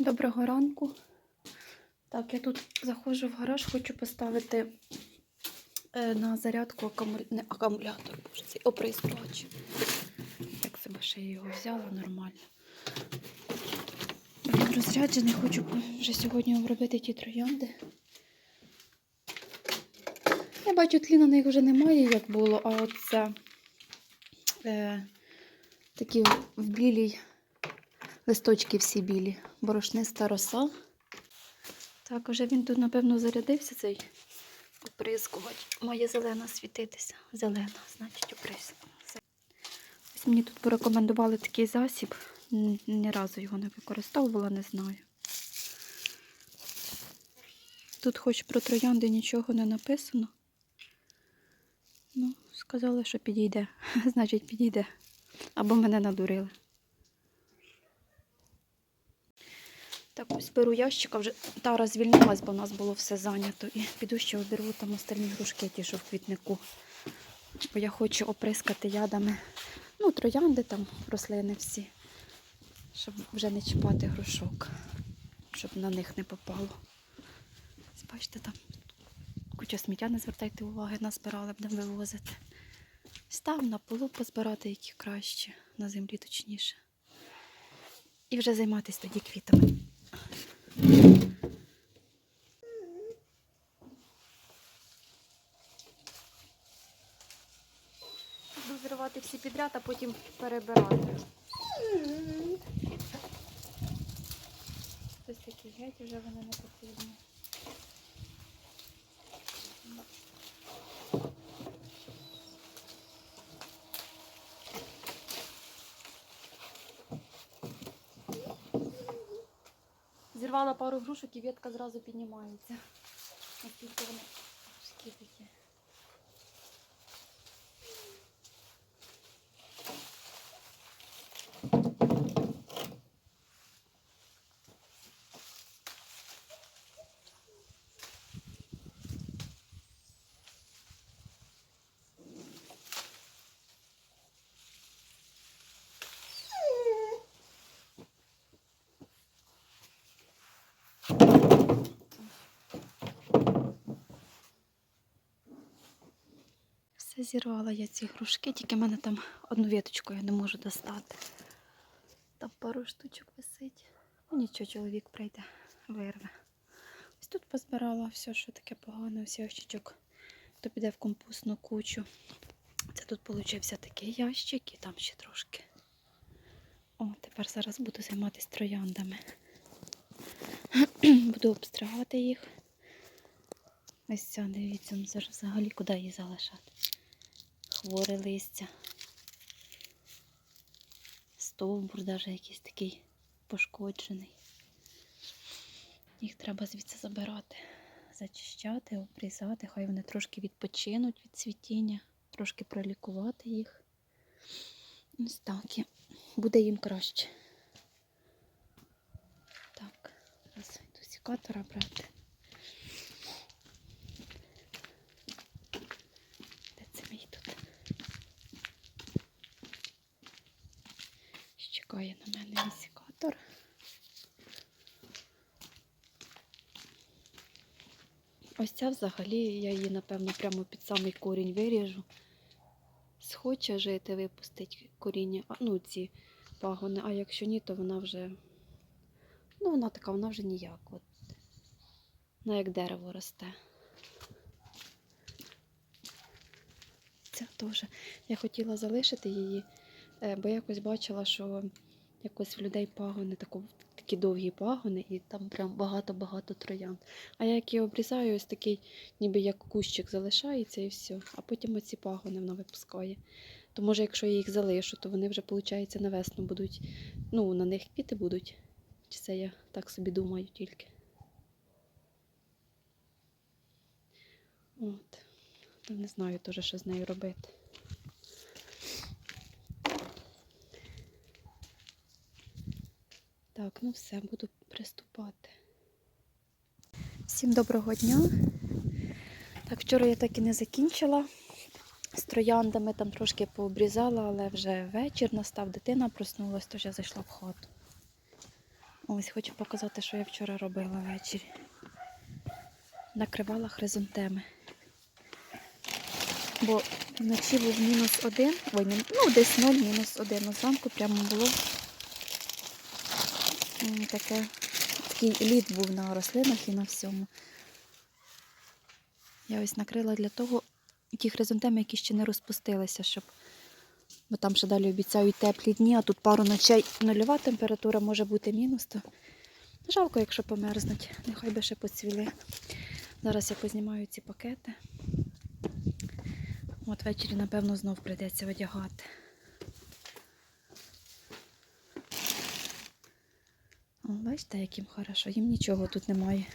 Доброго ранку. Так, я тут заходжу в гараж, хочу поставити е, на зарядку акуму... не, акумулятор, боже, цей оприскувач. Так себе ще його взяла нормально. Він розряджений, хочу вже сьогодні обробити ті троянди. Я бачу, тлі на них вже немає, як було, а от це е, такі в білій листочки всі білі, борошниста роса. Так, уже він тут, напевно, зарядився цей оприскувач. Має зелена світитися. Зелена, значить, оприскувач. Ось мені тут порекомендували такий засіб. Ні разу його не використовувала, не знаю. Тут хоч про троянди нічого не написано. Ну, сказали, що підійде. Значить, підійде. Або мене надурили. Так, ось беру ящика, вже тара звільнилась, бо в нас було все зайнято. І піду ще оберу там остальні грушки, ті, що в квітнику. Бо я хочу оприскати ядами. Ну, троянди там, рослини всі. Щоб вже не чіпати грушок, щоб на них не попало. Бачите, там куча сміття, не звертайте уваги, назбирали, будемо вивозити. Став на полу позбирати, які краще, на землі точніше. І вже займатися тоді квітами. Буду зривати всі підряд, а потім перебирати. Ось такі геть вже вони не Зірвала пару грушок і ветка зразу піднімається. Наскільки вони важкі такі. Все зірвала я ці грушки, тільки в мене там одну віточку я не можу достати. Там пару штучок висить. Ну, Нічого, чоловік прийде, вирве. Ось тут позбирала все, що таке погане, ось ящичок, то піде в компостну кучу. Це тут получився такий ящик і там ще трошки. О, тепер зараз буду займатися трояндами. буду обстригати їх. Ось ця, дивіться, ну, зараз взагалі куди її залишати. Хворе листя. Стовбур навіть якийсь такий пошкоджений. Їх треба звідси забирати, зачищати, обрізати, хай вони трошки відпочинуть від цвітіння, трошки пролікувати їх. Ось так і буде їм краще. Так, зараз йду сікатора брати. Де це мій тут? Чекає на мене мій. Ось ця взагалі, я її, напевно, прямо під самий корінь виріжу. Схоче жити, випустить коріння, ну, ці пагони, а якщо ні, то вона вже, ну, вона така, вона вже ніяк. От. Вона як дерево росте. Ця теж. Я хотіла залишити її, е, бо якось бачила, що якось в людей пагони, тако, такі довгі пагони, і там прям багато-багато троян. А я як її обрізаю, ось такий, ніби як кущик залишається і все. А потім оці пагони вона випускає. То може, якщо я їх залишу, то вони вже, виходить, на весну будуть, ну, на них квіти будуть. Чи це я так собі думаю тільки. От. Не знаю теж, що з нею робити. Так, ну все, буду приступати. Всім доброго дня. Так, вчора я так і не закінчила. З трояндами там трошки пообрізала, але вже вечір настав, дитина проснулась, тож я зайшла в хату. Ось хочу показати, що я вчора робила ввечері. Накривала хризантеми. Бо вночі був мінус один, ой, ну десь 0, мінус один. А зранку прямо було таке, такий лід був на рослинах і на всьому. Я ось накрила для того ті хризантеми, які ще не розпустилися, щоб. Бо там ще далі обіцяють теплі дні, а тут пару ночей нульова температура може бути мінус, то жалко, якщо померзнуть. Нехай би ще поцвіли. Зараз я познімаю ці пакети. От ввечері, напевно, знов прийдеться одягати. Бачите, як їм хорошо. Їм нічого тут немає.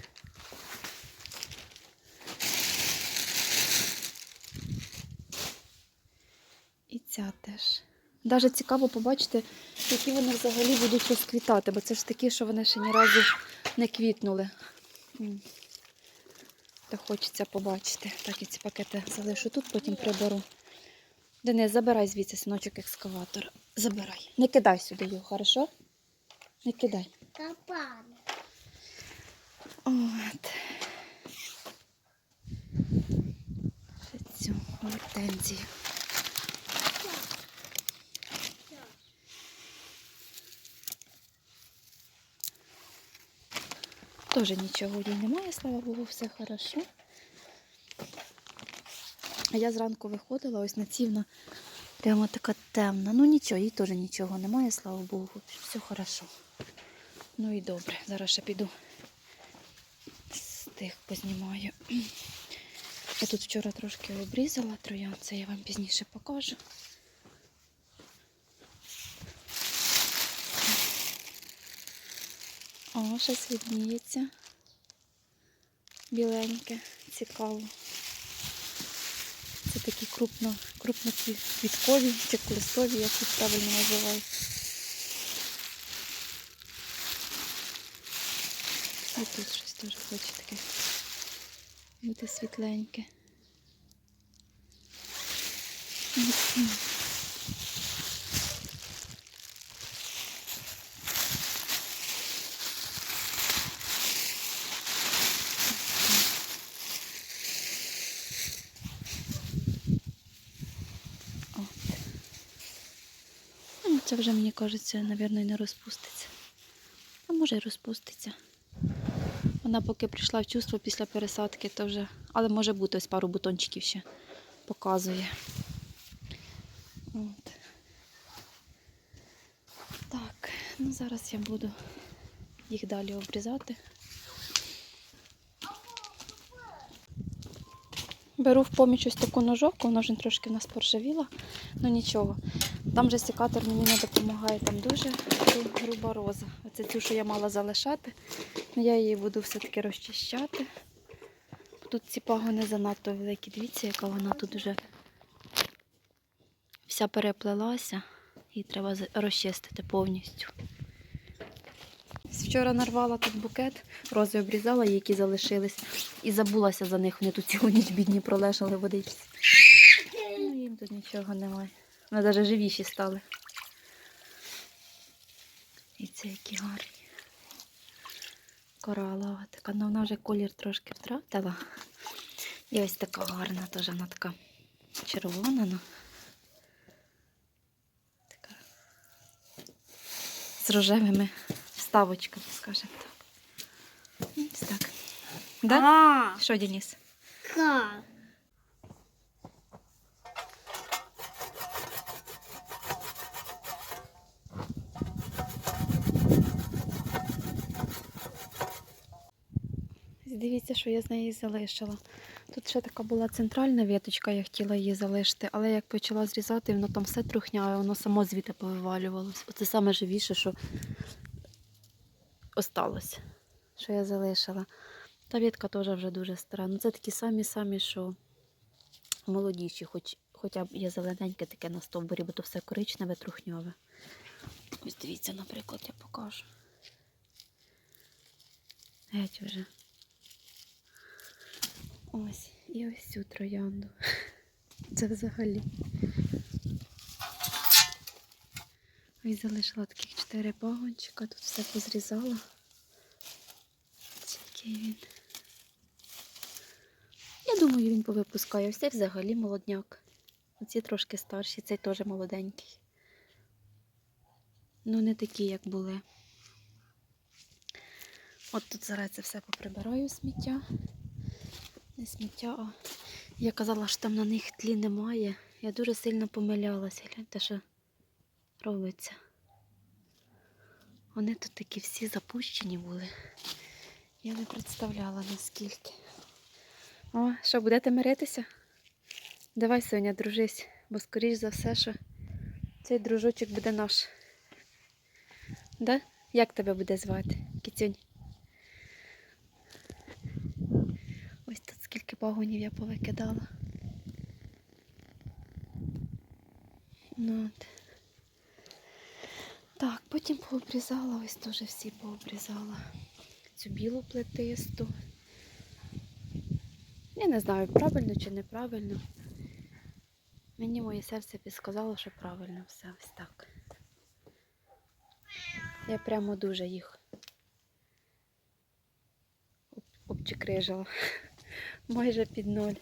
І ця теж. Даже цікаво побачити, які вони взагалі будуть розквітати, бо це ж такі, що вони ще ні разу не квітнули. То хочеться побачити. Так, я ці пакети залишу тут, потім приберу. Денис, забирай звідси синочок екскаватора. Забирай. Не кидай сюди його, хорошо? Не кидай. Капан. От. Цю гортензію. Теж нічого ній немає, слава Богу, все хорошо. А я зранку виходила, ось націвна, прямо така темна. Ну нічого, їй теж нічого немає, слава Богу. Все хорошо. Ну і добре. Зараз ще піду з тих познімаю. Я тут вчора трошки обрізала троян, це я вам пізніше покажу. О, щось відніється. Біленьке, цікаво. Це такі крупно, крупноквіткові чи листові, як їх правильно називають. І тут щось теж хоче таке бути світленьке. Ну, Це вже, мені кажеться, і не розпуститься. А може й розпуститься. Вона поки прийшла в чувство після пересадки, то вже. Але може бути ось пару бутончиків ще показує. От. Так, ну зараз я буду їх далі обрізати. Беру в поміч ось таку ножовку, вона вже трошки в нас поржавіла, ну нічого. Там же секатор мені не допомагає, там дуже груба роза. Оце цю, що я мала залишати. Ну, Я її буду все-таки розчищати. Тут ці пагони занадто великі. Дивіться, яка вона тут вже вся переплелася. Її треба розчистити повністю. Вчора нарвала тут букет, рози обрізала, які залишились, і забулася за них. Вони тут цілу ніч бідні пролежали водичці. Ну, їм тут нічого немає. Вони навіть живіші стали. І це які гарні. Коралова така, ну вона вже колір трошки втратила. І ось така гарна, теж вона така червона. Ну. Така з рожевими вставочками, скажімо так. Ось так. Да? А, Що, Денис? как? Дивіться, що я з неї залишила. Тут ще така була центральна віточка, я хотіла її залишити, але як почала зрізати, воно там все трухняє, воно само звідти повивалювалося. Оце саме живіше, що осталось, що я залишила. Та вітка теж вже дуже стара. Ну, це такі самі-самі, що молодіші, хоч, хоча б є зелененьке таке на стовбурі, бо то все коричневе, трухньове. Ось дивіться, наприклад, я покажу. Геть вже. Ось, і ось цю троянду. Це взагалі. Ось залишила таких чотири пагончика, тут все позрізала. який він. Я думаю, він повипускає. Цей взагалі молодняк. Оці трошки старші, цей теж молоденький. Ну, не такі, як були. От тут зараз це все поприбираю сміття. Не сміття, а я казала, що там на них тлі немає. Я дуже сильно помилялася. Гляньте, що робиться. Вони тут такі всі запущені були. Я не представляла наскільки. О, що, будете миритися? Давай, Соня, дружись, бо скоріш за все, що цей дружочок буде наш. Да? Як тебе буде звати? Кіцюнь? Ось тут скільки пагонів я повикидала. Ну, от. Так, потім пообрізала, ось теж всі пообрізала. Цю білу плетисту. Я не знаю, правильно чи неправильно. Мені моє серце підсказало, що правильно все ось так. Я прямо дуже їх об- обчикрижила. Майже під ноль.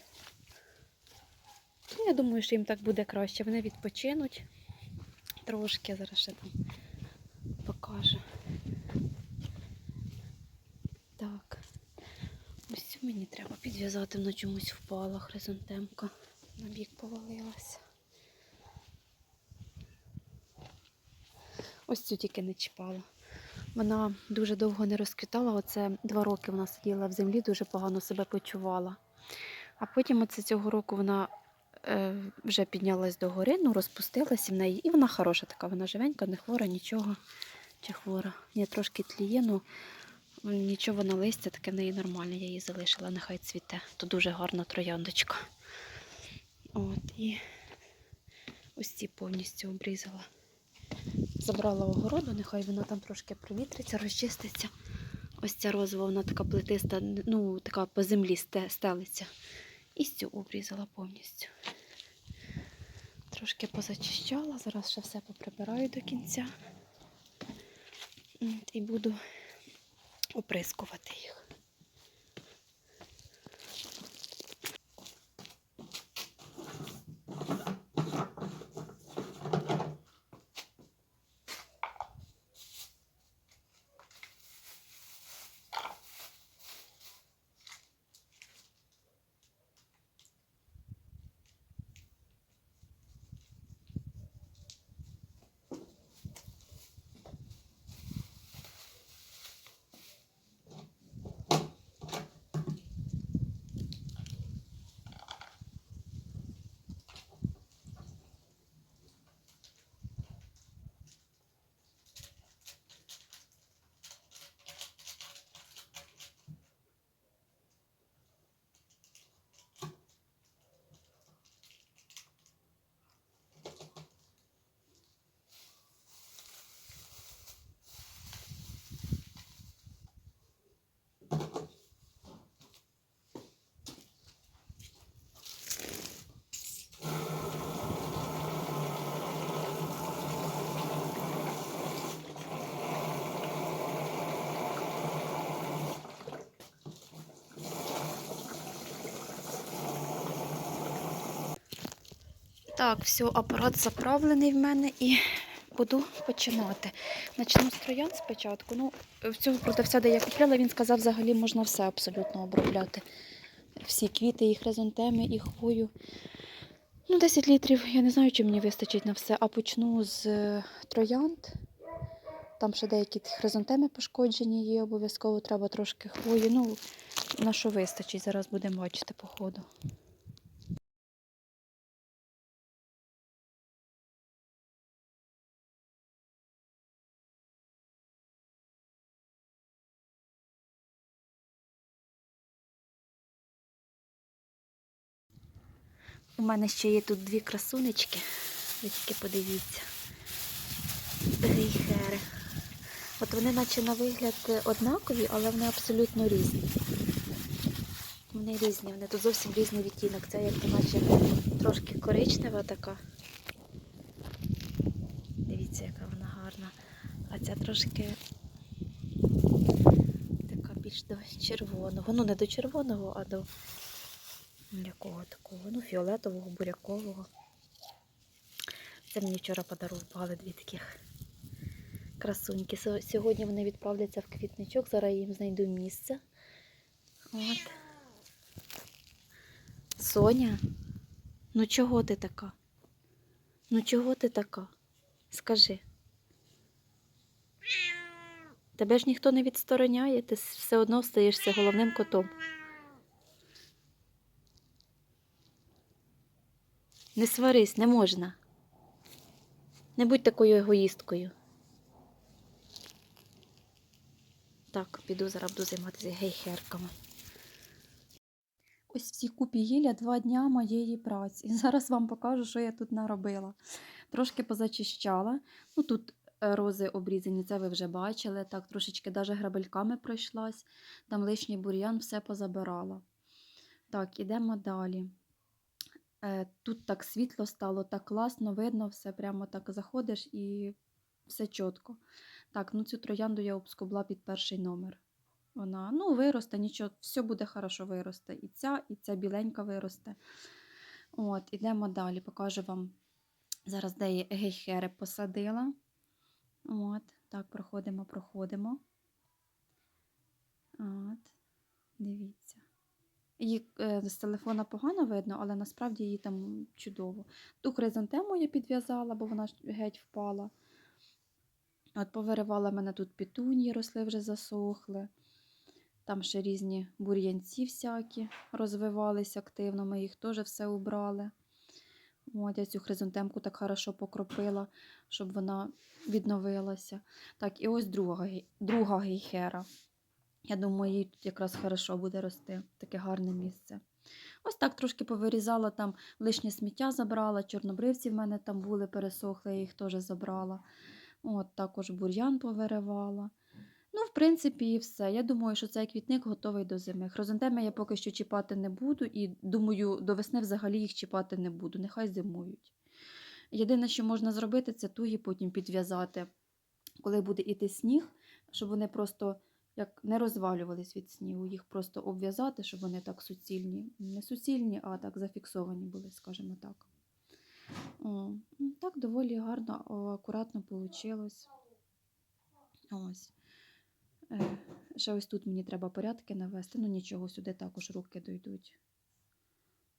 Я думаю, що їм так буде краще. Вони відпочинуть трошки, зараз ще там покажу. Так. Ось цю мені треба підв'язати, вона чомусь впала хризантемка. На бік повалилася. Ось цю тільки не чіпала. Вона дуже довго не розквітала. Оце два роки вона сиділа в землі, дуже погано себе почувала. А потім оце цього року вона е, вже піднялась до гори, ну розпустилась в неї. І вона хороша така, вона живенька, не хвора, нічого. Чи хвора. Ні, трошки тліє, ну нічого вона листя, таке неї нормальне, я її залишила, нехай цвіте. То дуже гарна трояндочка. От, і ось ці повністю обрізала. Забрала огороду, нехай вона там трошки провітриться, розчиститься. Ось ця розова, вона така плетиста, ну, така по землі стелиться. І цю обрізала повністю. Трошки позачищала, зараз ще все поприбираю до кінця. І буду оприскувати їх. Так, все, апарат заправлений в мене і буду починати. Начну з троян спочатку. Ну, в цього продавця, де я купляла, він сказав, взагалі можна все абсолютно обробляти. Всі квіти, і хризантеми, і хвою. Ну, 10 літрів, я не знаю, чи мені вистачить на все, а почну з е, троянд. Там ще деякі хризантеми пошкоджені є, обов'язково треба трошки хвої. Ну, на що вистачить, зараз будемо бачити по ходу. У мене ще є тут дві красунечки. Ви тільки подивіться. Гейхери. От вони наче на вигляд однакові, але вони абсолютно різні. Вони різні, вони тут зовсім різний відтінок. Це як наче трошки коричнева така. Дивіться, яка вона гарна. А ця трошки така більш до червоного. Ну, не до червоного, а до якого такого? Ну, фіолетового, бурякового. Це мені вчора подарували дві таких красуньки. Сьогодні вони відправляться в квітничок, зараз я їм знайду місце. От. Соня, ну чого ти така? Ну чого ти така? Скажи. Тебе ж ніхто не відстороняє, ти все одно стаєшся головним котом. Не сварись, не можна. Не будь такою егоїсткою. Так, піду зараз буду займатися гейхерками. Ось в цій купі гілля два дня моєї праці. І зараз вам покажу, що я тут наробила. Трошки позачищала. Ну тут е, рози обрізані, це ви вже бачили. Так, трошечки даже грабельками пройшлась. Там лишній бур'ян все позабирала. Так, ідемо далі. Е, Тут так світло стало, так класно, видно, все прямо так заходиш і все чітко. Так, ну цю троянду я обскобла під перший номер. Вона ну, виросте, нічого, все буде хорошо виросте. І ця, і ця біленька виросте. От, ідемо далі, покажу вам. Зараз де я гейхери посадила. От, так, проходимо, проходимо. От, дивіться. Її е, з телефона погано видно, але насправді її там чудово. Ту хризантему я підв'язала, бо вона геть впала. От повиривала мене тут петунії, росли вже засохли. Там ще різні бур'янці всякі розвивались активно, ми їх теж все убрали. От, я цю хризантемку так хорошо покропила, щоб вона відновилася. Так, і ось друга, друга гейхера. Я думаю, їй тут якраз хорошо буде рости. Таке гарне місце. Ось так трошки повирізала, там лишнє сміття забрала, чорнобривці в мене там були, пересохли, я їх теж забрала. От також бур'ян повиривала. Ну, в принципі, і все. Я думаю, що цей квітник готовий до зими. Хризантеми я поки що чіпати не буду, і думаю, до весни взагалі їх чіпати не буду. Нехай зимують. Єдине, що можна зробити, це тугі потім підв'язати, коли буде іти сніг, щоб вони просто як не розвалювались від снігу, їх просто обв'язати, щоб вони так суцільні, не суцільні, а так зафіксовані були, скажімо так. О, ну, так доволі гарно, акуратно вийшло. Ось. Е, Ще ось тут мені треба порядки навести. Ну нічого, сюди також руки дойдуть.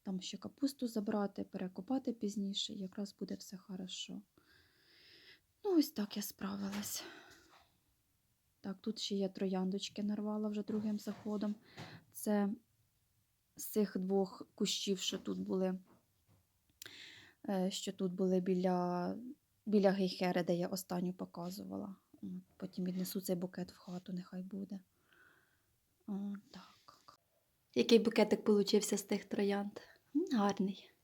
Там ще капусту забрати, перекопати пізніше, якраз буде все хорошо. Ну, ось так я справилась. Так, тут ще є трояндочки нарвала вже другим заходом. Це з цих двох кущів, що тут були, е, що тут були біля, біля гейхери, де я останню показувала. Потім віднесу цей букет в хату, нехай буде. О, так. Який букетик получився з тих троянд? Гарний.